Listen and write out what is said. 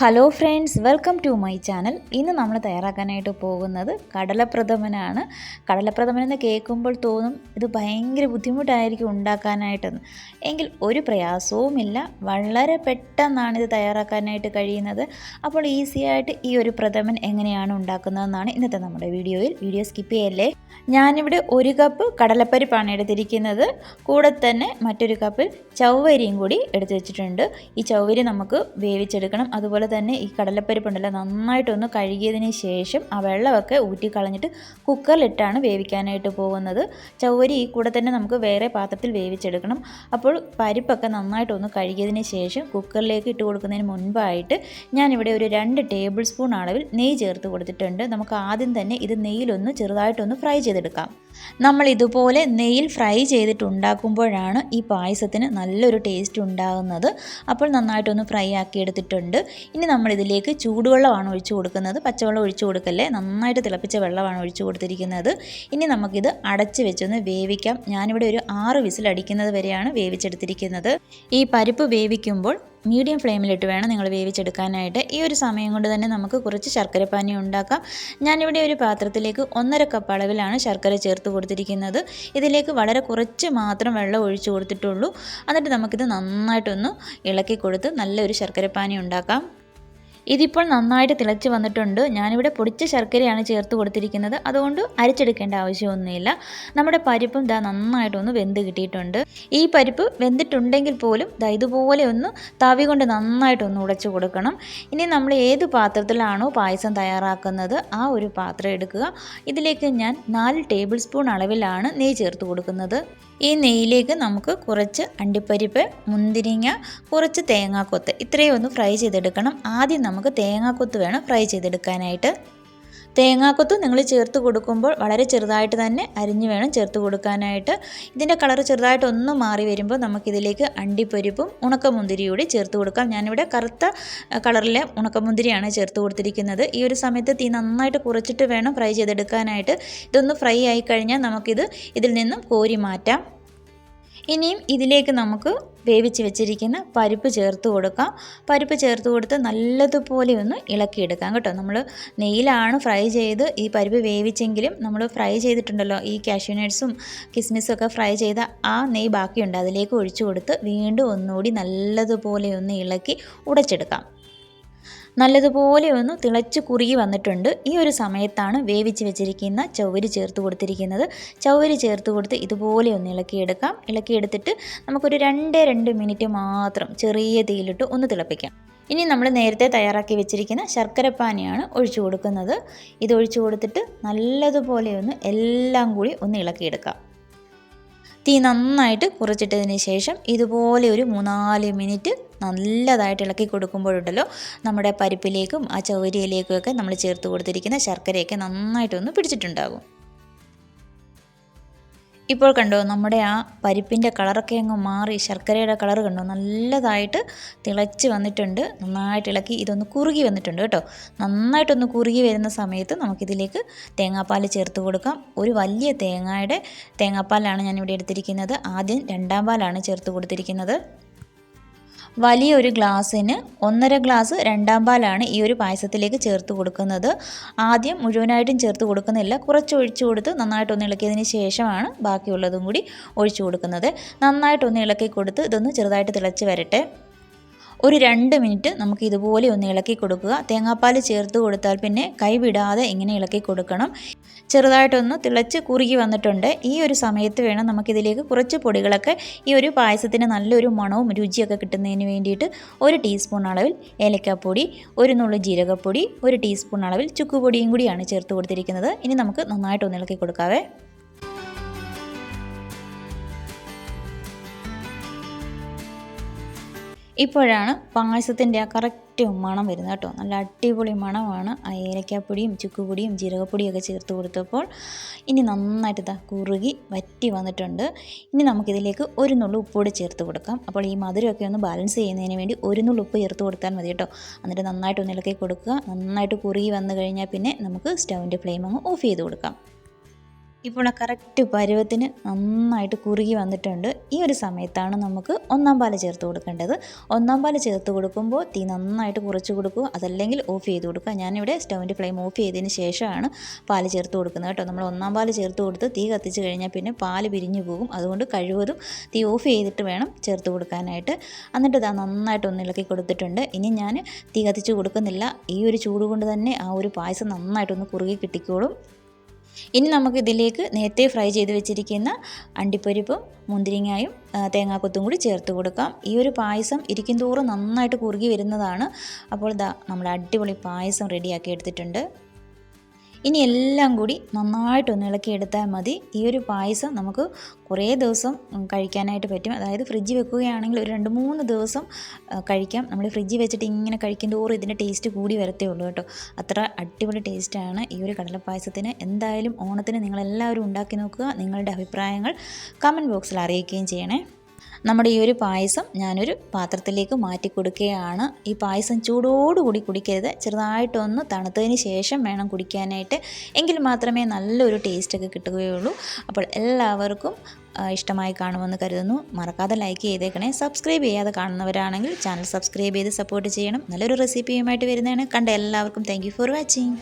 Hello friends welcome to my channel ഇന്ന് നമ്മൾ തയ്യാറാക്കാനായിട്ട് പോകുന്നത് കടലപ്രഥമനാണ്. കടലപ്രഥമൻ എന്ന് കേൾക്കുമ്പോൾ തോന്നും ഇത് ഭയങ്കര ബുദ്ധിമുട്ടായിരിക്കും ഉണ്ടാക്കാനായിട്ടെന്ന്. എങ്കിൽ ഒരു പ്രയാസവുമില്ല. വളരെ പെട്ടെന്നാണ് ഇത് തയ്യാറാക്കാനായിട്ട് കഴിയുന്നത്. അപ്പോൾ ഈസിയായിട്ട് ഈ ഒരു പ്രഥമൻ എങ്ങനെയാണ് ഉണ്ടാക്കുന്നതെന്നാണ് ഇന്നത്തെ നമ്മുടെ വീഡിയോയിൽ. വീഡിയോ സ്കിപ്പ് ചെയ്യല്ലേ? ഞാനിവിടെ ഒരു കപ്പ് കടലപ്പരിപ്പാണ് എടുത്തിരിക്കുന്നത്. കൂടെ തന്നെ മറ്റൊരു കപ്പിൽ ചവ്വരിയും കൂടി എടുത്തു വെച്ചിട്ടുണ്ട്. ഈ ചവ്വരി നമുക്ക് വേവിച്ചെടുക്കണം. അതുപോലെ തന്നെ ഈ കടലപ്പരിപ്പുണ്ടല്ലോ നന്നായിട്ടൊന്ന് കഴുകിയതിന് ശേഷം ആ വെള്ളമൊക്കെ ഊറ്റിക്കളഞ്ഞിട്ട് കുക്കറിലിട്ടാണ് വേവിക്കാനായിട്ട് പോകുന്നത്. ചവരി ഈ കൂടെ തന്നെ നമുക്ക് വേറെ പാത്രത്തിൽ വേവിച്ചെടുക്കണം. അപ്പോൾ പരിപ്പൊക്കെ നന്നായിട്ടൊന്ന് കഴുകിയതിന് ശേഷം കുക്കറിലേക്ക് ഇട്ട് കൊടുക്കുന്നതിന് മുൻപായിട്ട് ഞാനിവിടെ ഒരു രണ്ട് ടേബിൾ സ്പൂൺ അളവിൽ നെയ്യ് ചേർത്ത് കൊടുത്തിട്ടുണ്ട്. നമുക്ക് ആദ്യം തന്നെ ഇത് നെയ്യിലൊന്ന് ചെറുതായിട്ടൊന്ന് ഫ്രൈ ചെയ്തെടുക്കാം. നമ്മൾ ഇതുപോലെ നെയ്യിൽ ഫ്രൈ ചെയ്തിട്ട് ഉണ്ടാക്കുമ്പോഴാണ് ഈ പായസത്തിന് നല്ലൊരു ടേസ്റ്റ് ഉണ്ടാകുന്നത്. അപ്പോൾ നന്നായിട്ടൊന്ന് ഫ്രൈ ആക്കി എടുത്തിട്ടുണ്ട്. ഇനി നമ്മൾ ഇതിലേക്ക് ചൂടുവെള്ളമാണ് ഒഴിച്ചു കൊടുക്കുന്നത്. പച്ചവെള്ളം ഒഴിച്ചു കൊടുക്കല്ലേ? നന്നായിട്ട് തിളപ്പിച്ച വെള്ളമാണ് ഒഴിച്ചു കൊടുത്തിരിക്കുന്നത്. ഇനി നമുക്കിത് അടച്ച് വെച്ചൊന്ന് വേവിക്കാം. ഞാനിവിടെ ഒരു ആറ് വിസിൽ അടിക്കുന്നത് വരെയാണ് വേവിച്ചെടുത്തിരിക്കുന്നത്. ഈ പരിപ്പ് വേവിക്കുമ്പോൾ മീഡിയം ഫ്ലെയിമിലിട്ട് വേണം നിങ്ങൾ വേവിച്ചെടുക്കാനായിട്ട്. ഈ ഒരു സമയം കൊണ്ട് തന്നെ നമുക്ക് കുറച്ച് ശർക്കരപ്പാനി ഉണ്ടാക്കാം. ഞാനിവിടെ ഒരു പാത്രത്തിലേക്ക് ഒന്നര കപ്പ് അളവിലാണ് ശർക്കര ചേർത്ത് കൊടുത്തിരിക്കുന്നത്. ഇതിലേക്ക് വളരെ കുറച്ച് മാത്രം വെള്ളം ഒഴിച്ചു കൊടുത്തിട്ടുള്ളൂ. എന്നിട്ട് നമുക്കിത് നന്നായിട്ടൊന്ന് ഇളക്കി കൊടുത്ത് നല്ലൊരു ശർക്കരപ്പാനി ഉണ്ടാക്കാം. ഇതിപ്പോൾ നന്നായിട്ട് തിളച്ച് വന്നിട്ടുണ്ട്. ഞാനിവിടെ പൊടിച്ച ശർക്കരയാണ് ചേർത്ത് കൊടുത്തിരിക്കുന്നത്. അതുകൊണ്ട് അരിച്ചെടുക്കേണ്ട ആവശ്യമൊന്നുമില്ല. നമ്മുടെ പരിപ്പും ഇതാ നന്നായിട്ടൊന്ന് വെന്ത് കിട്ടിയിട്ടുണ്ട്. ഈ പരിപ്പ് വെന്തിട്ടുണ്ടെങ്കിൽ പോലും ദാ ഇതുപോലെ ഒന്ന് തവി കൊണ്ട് നന്നായിട്ടൊന്ന് ഉടച്ചു കൊടുക്കണം. ഇനി നമ്മൾ ഏത് പാത്രത്തിലാണോ പായസം തയ്യാറാക്കുന്നത് ആ ഒരു പാത്രം എടുക്കുക. ഇതിലേക്ക് ഞാൻ നാല് ടേബിൾ സ്പൂൺ അളവിലാണ് നെയ്യ് ചേർത്ത് കൊടുക്കുന്നത്. ഈ നെയ്യിലേക്ക് നമുക്ക് കുറച്ച് അണ്ടിപ്പരിപ്പ് മുന്തിരിങ്ങ കുറച്ച് തേങ്ങാക്കൊത്ത് ഇത്രയും ഒന്ന് ഫ്രൈ ചെയ്തെടുക്കണം. ആദ്യം നമുക്ക് തേങ്ങാക്കൊത്ത് വേണം ഫ്രൈ ചെയ്തെടുക്കാനായിട്ട്. തേങ്ങാക്കൊത്ത് നിങ്ങൾ ചേർത്ത് കൊടുക്കുമ്പോൾ വളരെ ചെറുതായിട്ട് തന്നെ അരിഞ്ഞ് വേണം ചേർത്ത് കൊടുക്കാനായിട്ട്. ഇതിന്റെ കളർ ചെറുതായിട്ട് ഒന്ന് മാറി വരുമ്പോൾ നമുക്കിതിലേക്ക് അണ്ടിപ്പരിപ്പും ഉണക്കമുന്തിരിയും കൂടി ചേർത്ത് കൊടുക്കാം. ഞാനിവിടെ കറുത്ത കളറിലെ ഉണക്കമുന്തിരിയാണ് ചേർത്ത് കൊടുത്തിരിക്കുന്നത്. ഈ ഒരു സമയത്ത് തീ നന്നായിട്ട് കുറച്ചിട്ട് വേണം ഫ്രൈ ചെയ്തെടുക്കാനായിട്ട്. ഇതൊന്ന് ഫ്രൈ ആയി കഴിഞ്ഞാൽ നമുക്കിത് ഇതിൽ നിന്നും കോരി മാറ്റാം. ഇനിയും ഇതിലേക്ക് നമുക്ക് വേവിച്ച് വെച്ചിരിക്കുന്ന പരിപ്പ് ചേർത്ത് കൊടുക്കാം. പരിപ്പ് ചേർത്ത് കൊടുത്ത് നല്ലതുപോലെ ഒന്ന് ഇളക്കിയെടുക്കാം കേട്ടോ. നമ്മൾ നെയ്യിലാണ് ഫ്രൈ ചെയ്ത് ഈ പരിപ്പ് വേവിച്ചെങ്കിലും നമ്മൾ ഫ്രൈ ചെയ്തിട്ടുണ്ടല്ലോ. ഈ കാഷ്യൂനട്ട്സും കിസ്മിസും ഒക്കെ ഫ്രൈ ചെയ്ത ആ നെയ്യ് ബാക്കിയുണ്ട്. അതിലേക്ക് ഒഴിച്ചു കൊടുത്ത് വീണ്ടും ഒന്നുകൂടി നല്ലതുപോലെ ഒന്ന് ഇളക്കി ഉടച്ചെടുക്കാം. നല്ലതുപോലെ ഒന്ന് തിളച്ച് കുറുകി വന്നിട്ടുണ്ട്. ഈ ഒരു സമയത്താണ് വേവിച്ച് വെച്ചിരിക്കുന്ന ചൗവരി ചേർത്ത് കൊടുത്തിരിക്കുന്നത്. ചൗവരി ചേർത്ത് കൊടുത്ത് ഇതുപോലെ ഒന്ന് ഇളക്കിയെടുക്കാം. ഇളക്കിയെടുത്തിട്ട് നമുക്കൊരു രണ്ട് രണ്ട് മിനിറ്റ് മാത്രം ചെറിയ തീയിലിട്ട് ഒന്ന് തിളപ്പിക്കാം. ഇനി നമ്മൾ നേരത്തെ തയ്യാറാക്കി വെച്ചിരിക്കുന്ന ശർക്കരപ്പാനിയാണ് ഒഴിച്ചു കൊടുക്കുന്നത്. ഇത് ഒഴിച്ചു കൊടുത്തിട്ട് നല്ലതുപോലെ ഒന്ന് എല്ലാം കൂടി ഒന്ന് ഇളക്കിയെടുക്കാം. തീ നന്നായിട്ട് കുറച്ചിട്ടതിന് ശേഷം ഇതുപോലെ ഒരു മൂന്നാൽ മിനിറ്റ് നല്ലതായിട്ട് ഇളക്കി കൊടുക്കുമ്പോഴുണ്ടല്ലോ നമ്മുടെ പരിപ്പിലേക്കും ആ ചൗരിയിലേക്കും ഒക്കെ നമ്മൾ ചേർത്ത് കൊടുത്തിരിക്കുന്ന ശർക്കരയൊക്കെ നന്നായിട്ടൊന്ന് പിടിച്ചിട്ടുണ്ടാകും. ഇപ്പോൾ കണ്ടോ നമ്മുടെ ആ പരിപ്പിന്റെ കളറൊക്കെ അങ്ങ് മാറി ശർക്കരയുടെ കളർ കണ്ടോ നല്ലതായിട്ട് തിളച്ച് വന്നിട്ടുണ്ട്. നന്നായിട്ട് ഇളക്കി ഇതൊന്ന് കുറുകി വന്നിട്ടുണ്ട് കേട്ടോ. നന്നായിട്ടൊന്ന് കുറുകി വരുന്ന സമയത്ത് നമുക്കിതിലേക്ക് തേങ്ങാപ്പാൽ ചേർത്ത് കൊടുക്കാം. ഒരു വലിയ തേങ്ങയുടെ തേങ്ങാപ്പാലാണ് ഞാനിവിടെ എടുത്തിരിക്കുന്നത്. ആദ്യം രണ്ടാം പാലാണ് ചേർത്ത് കൊടുത്തിരിക്കുന്നത്. വലിയൊരു ഗ്ലാസ്സിന് ഒന്നര ഗ്ലാസ് രണ്ടാം പാലാണ് ഈ ഒരു പായസത്തിലേക്ക് ചേർത്ത് കൊടുക്കുന്നത്. ആദ്യം മുഴുവനായിട്ടും ചേർത്ത് കൊടുക്കുന്നില്ല. കുറച്ച് ഒഴിച്ചു കൊടുത്ത് നന്നായിട്ടൊന്ന് ഇളക്കിയതിന് ശേഷമാണ് ബാക്കിയുള്ളതും കൂടി ഒഴിച്ചു കൊടുക്കുന്നത്. നന്നായിട്ടൊന്ന് ഇളക്കി കൊടുത്ത് ഇതൊന്ന് ചെറുതായിട്ട് തിളച്ച് വരട്ടെ. ഒരു രണ്ട് മിനിറ്റ് നമുക്ക് ഇതുപോലെ ഒന്ന് ഇളക്കി കൊടുക്കുക. തേങ്ങാപ്പാൽ ചേർത്ത് കൊടുത്താൽ പിന്നെ കൈവിടാതെ ഇങ്ങനെ ഇളക്കി കൊടുക്കണം. ചെറുതായിട്ടൊന്ന് തിളച്ച് കുറുകി വന്നിട്ടുണ്ട്. ഈ ഒരു സമയത്ത് വേണം നമുക്കിതിലേക്ക് കുറച്ച് പൊടികളൊക്കെ ഈ ഒരു പായസത്തിന് നല്ലൊരു മണവും രുചിയൊക്കെ കിട്ടുന്നതിന് വേണ്ടിയിട്ട് ഒരു ടീസ്പൂൺ അളവിൽ ഏലക്കാപ്പൊടി ഒരു നുള്ളു ജീരകപ്പൊടി ഒരു ടീസ്പൂൺ അളവിൽ ചുക്കുപൊടിയും കൂടിയാണ് ചേർത്ത് കൊടുത്തിരിക്കുന്നത്. ഇനി നമുക്ക് നന്നായിട്ടൊന്ന് ഇളക്കി കൊടുക്കാവേ. ഇപ്പോഴാണ് പായസത്തിന്റെ ആ കറക്റ്റ് മണം വരുന്നത് കേട്ടോ. നല്ല അടിപൊളി മണമാണ്. ആ ഏലക്കാപ്പൊടിയും ചുക്കുപൊടിയും ജീരകപ്പൊടിയും ഒക്കെ ചേർത്ത് കൊടുത്തപ്പോൾ ഇനി നന്നായിട്ട് ഇതാ കുറുകി വറ്റി വന്നിട്ടുണ്ട്. ഇനി നമുക്കിതിലേക്ക് ഒരു നുള്ളു ഉപ്പുകൂടി ചേർത്ത് കൊടുക്കാം. അപ്പോൾ ഈ മധുരമൊക്കെ ഒന്ന് ബാലൻസ് ചെയ്യുന്നതിന് വേണ്ടി ഒരു നുള്ളു ഉപ്പ് ചേർത്ത് കൊടുത്താൽ മതി കേട്ടോ. എന്നിട്ട് നന്നായിട്ട് ഒന്ന് ഇളക്കി കൊടുക്കുക. നന്നായിട്ട് കുറുകി വന്നു കഴിഞ്ഞാൽ പിന്നെ നമുക്ക് സ്റ്റൗവിന്റെ ഫ്ലെയിം അങ്ങ് ഓഫ് ചെയ്ത് കൊടുക്കാം. ഇപ്പോൾ ആ കറക്റ്റ് പരുവത്തിന് നന്നായിട്ട് കുറുകി വന്നിട്ടുണ്ട്. ഈ ഒരു സമയത്താണ് നമുക്ക് ഒന്നാം പാൽ ചേർത്ത് കൊടുക്കേണ്ടത്. ഒന്നാം പാൽ ചേർത്ത് കൊടുക്കുമ്പോൾ തീ നന്നായിട്ട് കുറച്ച് കൊടുക്കുക അതല്ലെങ്കിൽ ഓഫ് ചെയ്ത് കൊടുക്കുക. ഞാനിവിടെ സ്റ്റൗവിന്റെ ഫ്ലെയിം ഓഫ് ചെയ്തതിന് ശേഷമാണ് പാൽ ചേർത്ത് കൊടുക്കുന്നത് കേട്ടോ. നമ്മൾ ഒന്നാം പാൽ ചേർത്ത് കൊടുത്ത് തീ കത്തിച്ച് കഴിഞ്ഞാൽ പിന്നെ പാൽ പിരിഞ്ഞു പോകും. അതുകൊണ്ട് കഴിവതും തീ ഓഫ് ചെയ്തിട്ട് വേണം ചേർത്ത് കൊടുക്കാനായിട്ട്. എന്നിട്ട് ഇതാ നന്നായിട്ട് ഒന്ന് ഇളക്കി കൊടുത്തിട്ടുണ്ട്. ഇനി ഞാൻ തീ കത്തിച്ച് കൊടുക്കുന്നില്ല. ഈ ഒരു ചൂട് കൊണ്ട് തന്നെ ആ ഒരു പായസം നന്നായിട്ടൊന്ന് കുറുകി കിട്ടിക്കോളും. ഇനി നമുക്ക് ഇതിലേക്ക് നേരത്തെ ഫ്രൈ ചെയ്ത് വെച്ചിരിക്കുന്ന അണ്ടിപ്പരിപ്പും മുന്തിരിങ്ങായും തേങ്ങാക്കൊത്തും കൂടി ചേർത്ത് കൊടുക്കാം. ഈ ഒരു പായസം ഇരിക്കും തോറും നന്നായിട്ട് കുറുകി വരുന്നതാണ്. അപ്പോൾ ഇതാ നമ്മൾ അടിപൊളി പായസം റെഡിയാക്കി എടുത്തിട്ടുണ്ട്. ഇനി എല്ലാം കൂടി നന്നായിട്ടൊന്ന് ഇളക്കിയെടുത്താൽ മതി. ഈ ഒരു പായസം നമുക്ക് കുറേ ദിവസം കഴിക്കാനായിട്ട് പറ്റും. അതായത് ഫ്രിഡ്ജ് വെക്കുകയാണെങ്കിൽ ഒരു രണ്ട് മൂന്ന് ദിവസം കഴിക്കാം. നമ്മൾ ഫ്രിഡ്ജ് വെച്ചിട്ട് ഇങ്ങനെ കഴിക്കും തോറും ഇതിന്റെ ടേസ്റ്റ് കൂടി വരത്തേ ഉള്ളൂ കേട്ടോ. അത്ര അടിപൊളി ടേസ്റ്റാണ് ഈ ഒരു കടലപ്പായസത്തിന്. എന്തായാലും ഓണത്തിന് നിങ്ങളെല്ലാവരും ഉണ്ടാക്കി നോക്കുക. നിങ്ങളുടെ അഭിപ്രായങ്ങൾ കമന്റ് ബോക്സിൽ അറിയിക്കുകയും ചെയ്യണേ. നമ്മുടെ ഈ ഒരു പായസം ഞാനൊരു പാത്രത്തിലേക്ക് മാറ്റി കൊടുക്കുകയാണ്. ഈ പായസം ചൂടോടുകൂടി കുടിക്കരുത്. ചെറുതായിട്ടൊന്ന് തണുത്തതിന് ശേഷം വേണം കുടിക്കാനായിട്ട്. എങ്കിൽ മാത്രമേ നല്ലൊരു ടേസ്റ്റൊക്കെ കിട്ടുകയുള്ളൂ. അപ്പോൾ എല്ലാവർക്കും ഇഷ്ടമായി കാണുമെന്ന് കരുതുന്നു. മറക്കാതെ ലൈക്ക് ചെയ്തേക്കണേ. സബ്സ്ക്രൈബ് ചെയ്യാതെ കാണുന്നവരാണെങ്കിൽ ചാനൽ സബ്സ്ക്രൈബ് ചെയ്ത് സപ്പോർട്ട് ചെയ്യണം. നല്ലൊരു റെസിപ്പിയുമായിട്ട് വരുന്നതാണ്. കണ്ട എല്ലാവർക്കും താങ്ക് ഫോർ വാച്ചിങ്